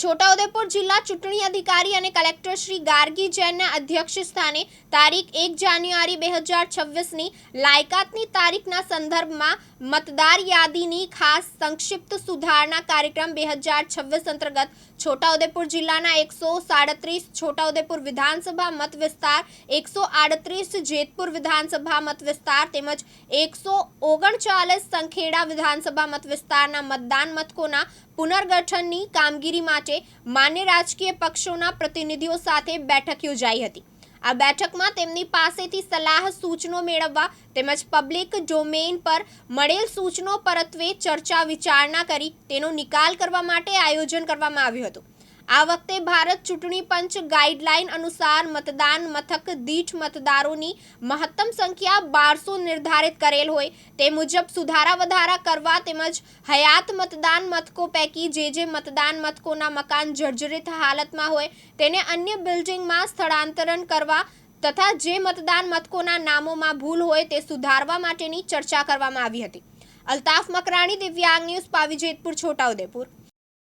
છોટાઉદેપુર જિલ્લા ચૂંટણી અધિકારી અને કલેક્ટર શ્રી ગાર્ગી જૈનના અધ્યક્ષ સ્થાને તારીખ એક જાન્યુઆરી બે હજાર છવ્વીસની લાયકાતની તારીખના સંદર્ભમાં મતદાર યાદીની ખાસ સંક્ષિપ્ત સુધારણા કાર્યક્રમ બે હજાર છવ્વીસ અંતર્ગત છોટાઉદેપુર જિલ્લાના એકસો સાડત્રીસ છોટાઉદેપુર વિધાનસભા મત વિસ્તાર, એકસો આડત્રીસ જેતપુર વિધાનસભા મત વિસ્તાર તેમજ એકસો ઓગણચાલીસ સંખેડા વિધાનસભા મત વિસ્તારના મતદાન મથકોના પુનર્ગઠનની કામગીરી માટે માન્ય રાજકીય પક્ષોના પ્રતિનિધિઓ સાથે બેઠક યોજાઈ હતી. આ બેઠકમાં તેમની પાસેથી સલાહ સૂચનો મેળવવા તેમજ પબ્લિક ડોમેઇન પર મળેલ સૂચનો પરત્વે ચર્ચા વિચારણા કરી તેનો નિકાલ કરવા માટે આયોજન કરવામાં આવ્યું હતું. આ વખતે ભારત ચૂંટણી પંચ ગાઈડલાઈન અનુસાર મતદાન મથક દીઠ મતદારોની મહત્તમ સંખ્યા બારસો નિર્ધારિત કરેલ હોય. તે મુજબ સુધારા વધારા કરવા તેમજ હયાત મતદાન મથકો પૈકી જે જે મતદાન મથકોના મકાન જર્જરિત હાલતમાં હોય તેને અન્ય બિલ્ડિંગમાં સ્થળાંતરણ કરવા તથા જે મતદાન મથકોના નામોમાં ભૂલ હોય તે સુધારવા માટેની ચર્ચા કરવામાં આવી હતી. અલ્તાફ મકરાણી, દિવ્યાંગ ન્યૂઝ, પાવી જેતપુર છોટાઉદેપુર